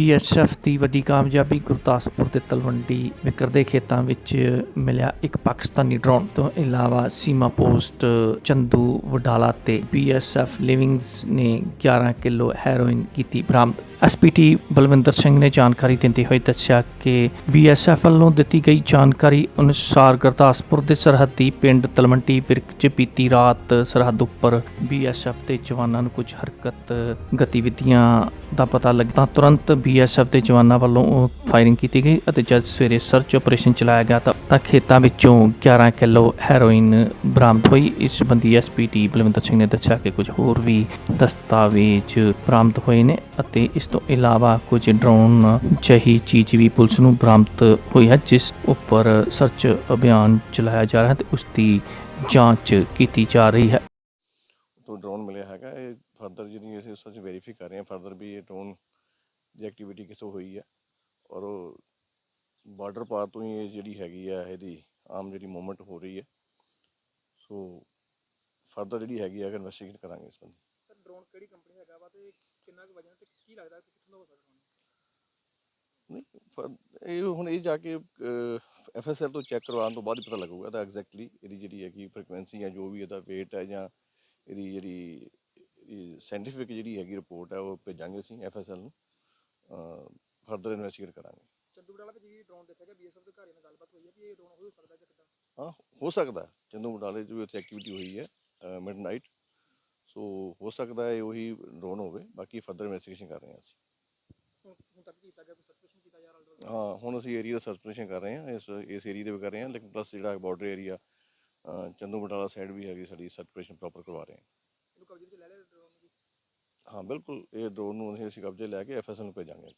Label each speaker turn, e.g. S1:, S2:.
S1: BSF ਦੀ ਵੱਡੀ ਕਾਮਯਾਬੀ ਗੁਰਦਾਸਪੁਰ ਦੇ ਤਲਵੰਡੀ ਵਿਕਰ ਖੇਤਾਂ ਵਿੱਚ ਮਿਲਿਆ ਇੱਕ ਪਾਕਿਸਤਾਨੀ ਡਰੋਨ। ਤੋਂ ਇਲਾਵਾ ਸੀਮਾ ਪੋਸਟ, ਚੰਦੂ, ਵਡਾਲਾ ਤੇ ਬੀਐਸਐਫ ਲਿਵਿੰਗਸ ਨੇ 11 ਕਿਲੋ ਹੈਰੋਇਨ ਕੀਤੀ ਬਰਾਮਦ। ਐਸਪੀਟੀ ਬਲਵਿੰਦਰ ਸਿੰਘ ਨੇ ਜਾਣਕਾਰੀ ਦਿੰਦੇ ਹੋਏ ਦੱਸਿਆ ਕਿ ਬੀਐਸਐਫ ਵੱਲੋਂ ਦਿੱਤੀ ਗਈ ਜਾਣਕਾਰੀ ਅਨੁਸਾਰ ਗੁਰਦਾਸਪੁਰ ਦੇ ਸਰਹੱਦੀ ਪਿੰਡ ਤਲਵੰਡੀ ਵਿਰਕ 'ਚ ਬੀਤੀ ਰਾਤ ਸਰਹੱਦ ਉੱਪਰ ਬੀਐਸਐਫ ਦੇ ਜਵਾਨਾਂ ਨੂੰ ਕੁਝ ਹਰਕਤ ਗਤੀਵਿਧੀਆਂ ਦਾ ਪਤਾ ਲੱਗਦਾ ਤੁਰੰਤ ਬੀਐਸਐਫ ਦੇ ਜਵਾਨਾਂ ਵੱਲੋਂ ਫਾਇਰਿੰਗ ਕੀਤੀ ਗਈ ਅਤੇ ਜਦ ਸਵੇਰੇ ਸਰਚ ਆਪਰੇਸ਼ਨ ਚਲਾਇਆ ਗਿਆ ਤਾਂ ਖੇਤਾਂ ਵਿੱਚੋਂ 11 ਕਿਲੋ ਹੈਰੋਇਨ ਬਰਾਮਦ ਹੋਈ। ਇਸ ਸੰਬੰਧੀ ਐਸਪੀਟੀ ਬਲਵਿੰਦਰ ਸਿੰਘ ਨੇ ਦੱਸਿਆ ਕਿ ਕੁਝ ਹੋਰ ਵੀ ਦਸਤਾਵੇਜ਼ ਬਰਾਮਦ ਹੋਏ ਨੇ ਅਤੇ ਇਸ ਤੋਂ ਇਲਾਵਾ ਕੁਝ ਡਰੋਨ ਜਹੀ ਚੀਜ਼ ਵੀ ਪੁਲਿਸ ਨੂੰ ਬਰਾਮਦ ਹੋਈ ਹੈ, ਜਿਸ ਉੱਪਰ ਸਰਚ ਅਭਿਆਨ ਚਲਾਇਆ ਜਾ ਰਿਹਾ ਹੈ ਤੇ ਉਸ ਦੀ ਜਾਂਚ ਕੀਤੀ ਜਾ ਰਹੀ ਹੈ।
S2: ਤੋਂ ਡਰੋਨ ਮਿਲਿਆ ਹੈਗਾ। ਇਹ ਫਰਦਰ ਜਿਹੜੀ ਅਸੀਂ ਉਸ ਵਿੱਚ ਵੈਰੀਫਾਈ ਕਰ ਰਹੇ ਹਾਂ ਫਰਦਰ ਵੀ ਇਹ ਡਰੋਨ ਦੀ ਐਕਟੀਵਿਟੀ ਕਿੱਥੋਂ ਹੋਈ ਹੈ ਔਰ ਬਾਰਡਰ ਪਾਰ ਤੋਂ ਹੀ ਇਹ ਜਿਹੜੀ ਹੈਗੀ ਆ ਇਹਦੀ ਆਮ ਜਿਹੜੀ ਮੂਵਮੈਂਟ ਹੋ ਰਹੀ ਹੈ ਸੋ ਫਰਦਰ ਜਿਹੜੀ ਹੈਗੀ ਆ ਇਨਵੈਸਟੀਗੇਟ ਕਰਾਂਗੇ ਇਸ ਬੰਦੇ
S3: ਸਰ ਡਰੋਨ ਕਿਹੜੀ ਕੰਪਨੀ ਹੈਗਾ ਵਾ ਤੇ ਕਿੰਨਾ ਕੁ ਵਜਨ ਤੇ ਕੀ ਲੱਗਦਾ ਕਿ ਕਿੱਥੋਂ ਦਾ ਹੋ ਸਕਦਾ
S2: ਨਹੀਂ ਫਰ- ਇਹ ਹੁਣ ਇਹ ਜਾ ਕੇ ਐਫਐਸਐਲ ਤੋਂ ਚੈੱਕ ਕਰਵਾਉਣ ਤੋਂ ਬਾਅਦ ਹੀ ਪਤਾ ਲੱਗੂਗਾ ਤਾਂ ਐਗਜ਼ੈਕਟਲੀ ਇਹਦੀ ਜਿਹੜੀ ਹੈਗੀ ਫ੍ਰੀਕੁਐਂਸੀ ਜਾਂ ਜੋ ਵੀ ਇਹਦਾ weight ਹੈ ਜਾਂ ਇਹਦੀ ਜਿਹੜੀ ਸਾਇੰਟੀਫਿਕ ਜਿਹੜੀ ਹੈਗੀ ਰਿਪੋਰਟ ਹੈ ਉਹ ਭੇਜਾਂਗੇ ਅਸੀਂ ਐਫਐਸਐਲ ਨੂੰ। ਫਰਦਰ ਇਨਵੈਸਟੀਗੇਟ ਕਰਾਂਗੇ।
S3: ਚੰਦੂਗੜ੍ਹ ਵਿੱਚ ਵੀ ਡਰੋਨ ਦੇਖਿਆ ਗਿਆ ਬੀਐਸਐਫ ਦੇ ਘਰੇ ਨਾਲ ਗੱਲਬਾਤ ਹੋਈ ਹੈ ਵੀ ਇਹ ਡਰੋਨ ਹੋ ਸਕਦਾ ਜਾਂ ਕਿੱਦਾਂ?
S2: ਹਾਂ ਹੋ ਸਕਦਾ ਹੈ। ਚੰਦੂ ਬਟਾਲੇ 'ਚ ਵੀ ਉੱਥੇ ਐਕਟੀਵਿਟੀ ਹੋਈ ਹੈ ਮਿਡਨਾਈਟ ਸੋ ਹੋ ਸਕਦਾ ਹੈ ਉਹੀ ਡਰੋਨ ਹੋਵੇ। ਬਾਕੀ ਫਰਦਰ ਇਨਵੈਸਟੀਗੇਸ਼ਨ ਕਰ ਰਹੇ ਹਾਂ ਅਸੀਂ।
S3: ਹੁਣ ਤੱਕ ਕੀਤਾ ਗਿਆ ਕੋਈ ਸਰਟੀਫਿਕੇਸ਼ਨ ਕੀਤਾ ਜਾ ਰਿਹਾ
S2: ਹਾਂ ਹੁਣ ਅਸੀਂ ਏਰੀਆ ਦਾ ਸਰਚੇਸ਼ਨ ਕਰ ਰਹੇ ਹਾਂ। ਇਸ ਇਸ ਏਰੀਆ ਦੇ ਵੀ ਕਰ ਰਹੇ ਹਾਂ। ਲੇਕਿਨ ਪਲੱਸ ਜਿਹੜਾ border area Chandu Batala side ਵੀ ਹੈਗੀ ਸਾਡੀ ਸਰਚੇਸ਼ਨ ਪ੍ਰੋਪਰ ਕਰਵਾ ਰਹੇ ਹਾਂ।
S3: ਇਹਨੂੰ ਕਬਜ਼ੇ ਵਿੱਚ ਲੈ ਲਿਆ
S2: ਹਾਂ ਬਿਲਕੁਲ ਇਹ ਡਰੋਨ ਨੂੰ ਅਸੀਂ- ਅਸੀਂ ਕਬਜ਼ੇ ਲੈ ਕੇ ਐਫਐਸਐਲ ਨੂੰ ਭੇਜਾਂਗੇ।